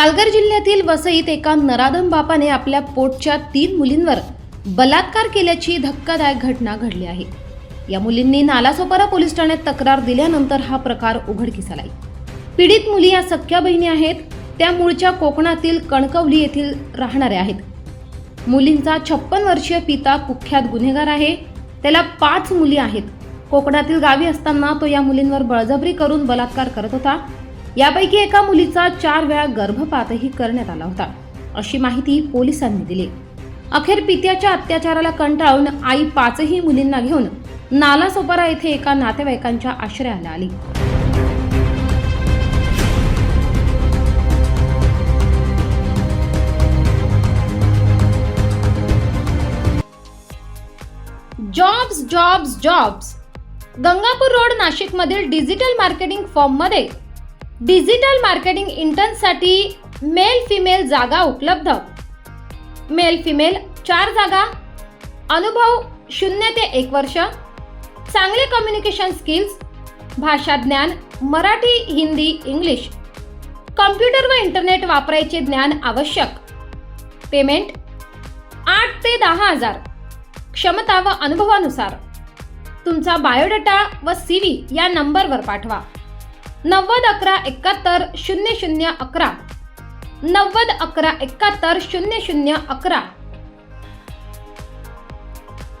पालघर जिल्ह्यातील वसईत एका नराधम बापाने आपल्या पोटच्या तीन मुलींवर बलात्कार केल्याची धक्कादायक घटना घडली आहे. या मुलींनी नालासोपारा पोलीस ठाण्यात तक्रार दिल्यानंतर हा प्रकार उघडकीस आलाय. पीडित मुली या सख्या बहिणी आहेत त्या मूळच्या कोकणातील कणकवली येथील राहणाऱ्या आहेत. मुलींचा छप्पन वर्षीय पिता कुख्यात गुन्हेगार आहे. त्याला पाच मुली आहेत. कोकणातील गावी असताना तो या मुलींवर बळजबरी करून बलात्कार करत होता. यापैकी एका मुलीचा चार वेळा गर्भपातही करण्यात आला होता. अशी माहिती पोलिसांनी दिली. अखेर पित्याच्या अत्याचाराला कंटाळून आई पाचही मुलींना घेऊन नालासोपारा येथे एका नातेवाईकांच्या आश्रयाला आली. Jobs jobs jobs. Gangapur road नाशिकमधील डिजिटल मार्केटिंग फॉर्ममध्ये डिजिटल मार्केटिंग इंटर्नसाठी मेल फिमेल जागा उपलब्ध. मेल फिमेल चार जागा. अनुभव शून्य ते एक वर्ष. चांगले कम्युनिकेशन स्किल्स भाषा ज्ञान मराठी हिंदी इंग्लिश. कॉम्प्युटर व इंटरनेट वापरायचे ज्ञान आवश्यक. पेमेंट आठ ते दहा हजार. क्षमता व अनुभवानुसार. तुमचा बायोडेटा व सी व्ही या नंबरवर पाठवा. नव्वद अकरा एकाहत्तर शून्य शून्य अकरा. नव्वद अकरा एकाहत्तर शून्य शून्य अकरा.